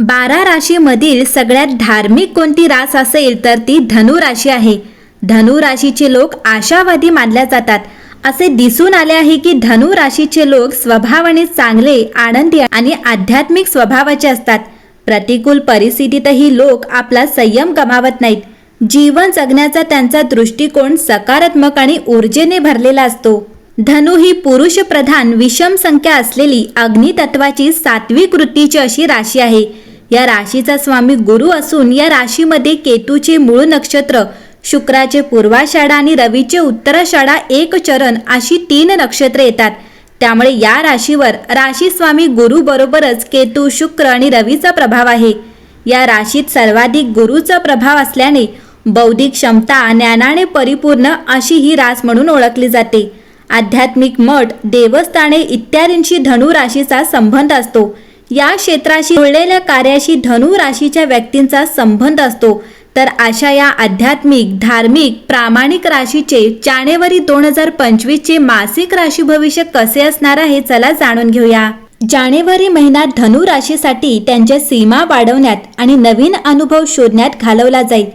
बारा राशीमधील सगळ्यात धार्मिक कोणती रास असेल तर ती धनु राशी आहे. धनु राशीचे लोक आशावादी मानल्या जातात. असे दिसून आले आहे की धनु राशीचे लोक स्वभावाने चांगले आनंदी आणि आध्यात्मिक स्वभावाचे असतात. प्रतिकूल परिस्थितीतही लोक आपला संयम गमावत नाहीत. जीवन जगण्याचा त्यांचा दृष्टिकोन सकारात्मक आणि ऊर्जेने भरलेला असतो. धनु ही पुरुष प्रधान विषम संख्या असलेली अग्नितत्वाची सात्विक वृत्तीची अशी राशी आहे. या राशीचा स्वामी गुरु असून या राशीमध्ये केतूचे मूळ नक्षत्र शुक्राचे पूर्वाषाढा आणि रवीचे उत्तराषाढा एक चरण अशी तीन नक्षत्रे येतात. त्यामुळे या राशीवर राशी स्वामी गुरु बरोबरच केतू शुक्र आणि रवीचा प्रभाव आहे. या राशीत सर्वाधिक गुरुचा प्रभाव असल्याने बौद्धिक क्षमता ज्ञानाने परिपूर्ण अशी ही रास म्हणून ओळखली जाते. आध्यात्मिक मठ देवस्थाने इत्यादींशी धनु राशीचा संबंध असतो. या क्षेत्राशी जुळलेल्या कार्याशी धनु राशीच्या व्यक्तींचा संबंध असतो. तर अशा या आध्यात्मिक धार्मिक प्रामाणिक राशीचे जानेवारी दोन हजार पंचवीसचे मासिक राशी भविष्य कसे असणार आहे चला जाणून घेऊया. जानेवारी महिन्यात धनु राशीसाठी त्यांच्या सीमा वाढवण्यात आणि नवीन अनुभव शोधण्यात घालवला जाईल.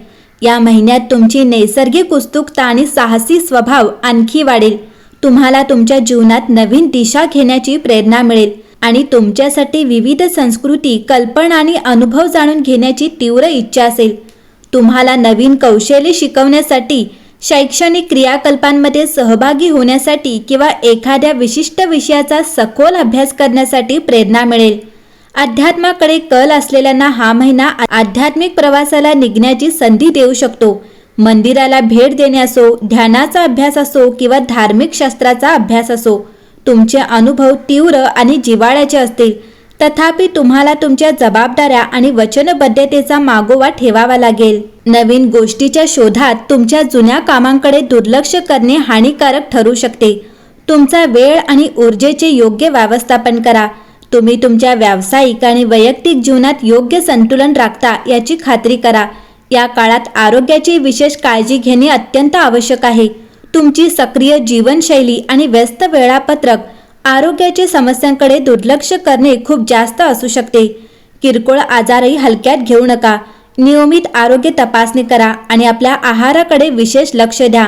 या महिन्यात तुमची नैसर्गिक उत्सुकता आणि साहसी स्वभाव आणखी वाढेल. तुम्हाला तुमच्या जीवनात नवीन दिशा घेण्याची प्रेरणा मिळेल. आणि तुमच्यासाठी विविध संस्कृती कल्पना आणि अनुभव जाणून घेण्याची तीव्र इच्छा असेल. तुम्हाला नवीन कौशल्य शिकवण्यासाठी शैक्षणिक क्रियाकल्पांमध्ये सहभागी होण्यासाठी किंवा एखाद्या विशिष्ट विषयाचा सखोल अभ्यास करण्यासाठी प्रेरणा मिळेल. अध्यात्माकडे कल असलेल्यांना हा महिना आध्यात्मिक प्रवासाला निघण्याची संधी देऊ शकतो. मंदिराला भेट देणे असो ध्यानाचा अभ्यास असो किंवा धार्मिक शास्त्राचा अभ्यास असो तुमचे अनुभव तीव्र आणि जिव्हाळ्याचे असतील. तथापि तुम्हाला तुमच्या जबाबदाऱ्या आणि वचनबद्धतेचा मागोवा ठेवावा लागेल. नवीन गोष्टीच्या शोधात तुमच्या जुन्या कामांकडे दुर्लक्ष करणे हानिकारक ठरू शकते. तुमचा वेळ आणि ऊर्जेचे योग्य व्यवस्थापन करा. तुम्ही तुमच्या व्यावसायिक आणि वैयक्तिक जीवनात योग्य संतुलन राखता याची खात्री करा. या काळात आरोग्याची विशेष काळजी घेणे अत्यंत आवश्यक आहे. तुमची सक्रिय जीवनशैली आणि व्यस्त वेळापत्रक आरोग्याच्या समस्यांकडे दुर्लक्ष करणे खूप जास्त असू शकते. किरकोळ आजारही हलक्यात घेऊ नका. नियमित आरोग्य तपासणी करा आणि आपल्या आहाराकडे विशेष लक्ष द्या.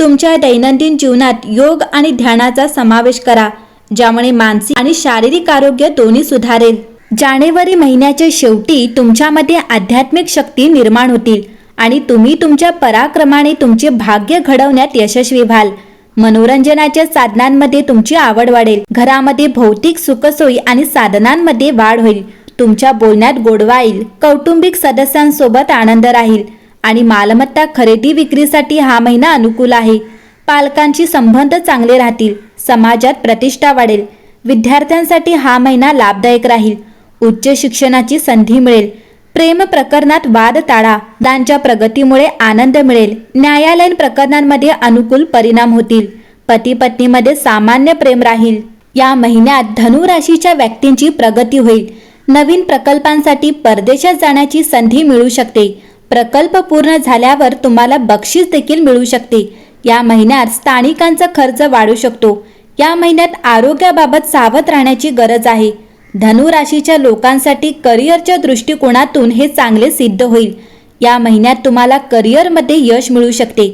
तुमच्या दैनंदिन जीवनात योग आणि ध्यानाचा समावेश करा ज्यामुळे मानसिक आणि शारीरिक आरोग्य दोन्ही सुधारेल. जानेवारी महिन्याच्या शेवटी तुमच्यामध्ये आध्यात्मिक शक्ती निर्माण होतील. आणि तुम्ही तुमच्या पराक्रमाने तुमचे भाग्य घडवण्यात यशस्वी व्हाल. मनोरंजनाच्या साधनांमध्ये तुमची आवड वाढेल. घरामध्ये भौतिक सुखसोयी आणि साधनांमध्ये वाढ होईल. तुमच्या बोलण्यात गोडवा येईल कौटुंबिक सदस्यांसोबत आनंद राहील. आणि मालमत्ता खरेदी विक्रीसाठी हा महिना अनुकूल आहे. पालकांशी संबंध चांगले राहतील. समाजात प्रतिष्ठा वाढेल. विद्यार्थ्यांसाठी हा महिना लाभदायक राहील. उच्च शिक्षणाची संधी मिळेल. प्रेम प्रकरणात वाद टाळा. दांच्या प्रगतीमुळे आनंद मिळेल. न्यायालयीन प्रकरणांमध्ये अनुकूल परिणाम होतील. पती पत्नीमध्ये सामान्य प्रेम राहील. या महिन्यात धनु राशीच्या व्यक्तींची प्रगती होईल. नवीन प्रकल्पांसाठी परदेशात जाण्याची संधी मिळू शकते. प्रकल्प पूर्ण झाल्यावर तुम्हाला बक्षीस देखील मिळू शकते. या महिन्यात स्थानिकांचा खर्च वाढू शकतो. या महिन्यात आरोग्याबाबत सावध राहण्याची गरज आहे. धनुराशीच्या लोकांसाठी करिअरच्या दृष्टिकोनातून हे चांगले सिद्ध होईल. या महिन्यात तुम्हाला करिअरमध्ये यश मिळू शकते.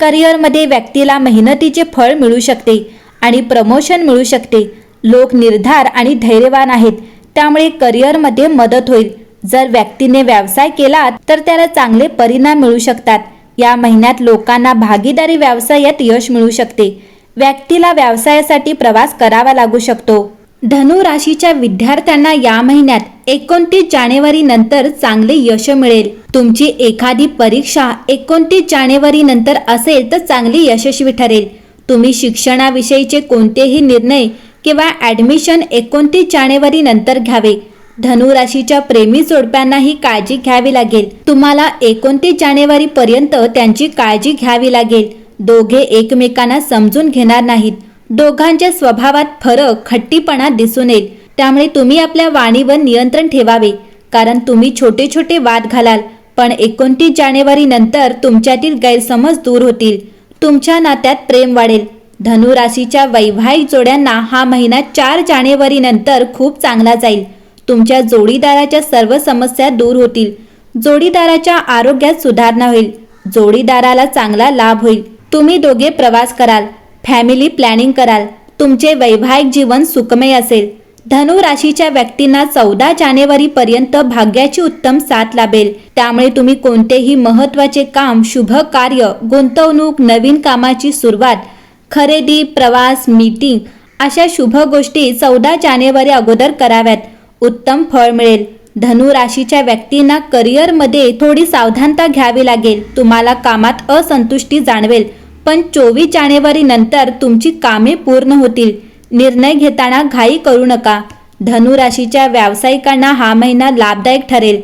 करिअरमध्ये व्यक्तीला मेहनतीचे फळ मिळू शकते आणि प्रमोशन मिळू शकते. लोक निर्धार आणि धैर्यवान आहेत. त्यामुळे करिअरमध्ये मदत होईल. जर व्यक्तीने व्यवसाय केला तर त्याला चांगले परिणाम मिळू शकतात. या महिन्यात लोकांना भागीदारी व्यवसायात यश मिळू शकते. व्यक्तीला व्यवसायासाठी प्रवास करावा लागू शकतो. धनु राशीच्या विद्यार्थ्यांना या महिन्यात एकोणतीस जानेवारी नंतर चांगले यश मिळेल. तुमची एखादी परीक्षा एकोणतीस जानेवारी नंतर असेल तर चांगली यशस्वी ठरेल. तुम्ही शिक्षणाविषयीचे कोणतेही निर्णय किंवा ॲडमिशन एकोणतीस जानेवारी नंतर घ्यावे. धनुराशीच्या प्रेमी जोडप्यांनाही काळजी घ्यावी लागेल. तुम्हाला एकोणतीस जानेवारी पर्यंत त्यांची काळजी घ्यावी लागेल. दोघे एकमेकांना समजून घेणार नाहीत. दोघांच्या स्वभावात फरक खट्टीपणा दिसून येईल. त्यामुळे तुम्ही आपल्या वाणीवर नियंत्रण ठेवावे. कारण तुम्ही छोटे छोटे वाद घालाल पण एकोणतीस जानेवारी नंतर तुमच्यातील गैरसमज दूर होतील. तुमच्या नात्यात प्रेम वाढेल. धनु राशीच्या वैवाहिक जोड्यांना हा महिना चार जानेवारी नंतर खूप चांगला जाईल. तुमच्या जोडीदाराच्या सर्व समस्या दूर होतील. जोडीदाराच्या आरोग्यात सुधारणा होईल. जोडीदाराला चांगला लाभ होईल. तुम्ही दोघे प्रवास कराल. फॅमिली प्लॅनिंग कराल. तुमचे वैवाहिक जीवन सुखमय असेल. धनु राशीच्या व्यक्तींना चौदा जानेवारी पर्यंत भाग्याची उत्तम साथ लाभेल. त्यामुळे तुम्ही कोणतेही महत्त्वाचे काम शुभ कार्य गुंतवणूक नवीन कामाची सुरुवात खरेदी प्रवास मीटिंग अशा शुभ गोष्टी चौदा जानेवारी अगोदर कराव्यात. उत्तम फळ मिळेल. धनु राशीच्या व्यक्तींना करिअरमध्ये थोडी सावधानता घ्यावी लागेल. तुम्हाला कामात असंतुष्टी जाणवेल. पण चोवीस जानेवारी नंतर तुमची कामे पूर्ण होतील. निर्णय घेताना घाई करू नका. धनुराशीच्या व्यावसायिकांना हा महिना लाभदायक ठरेल.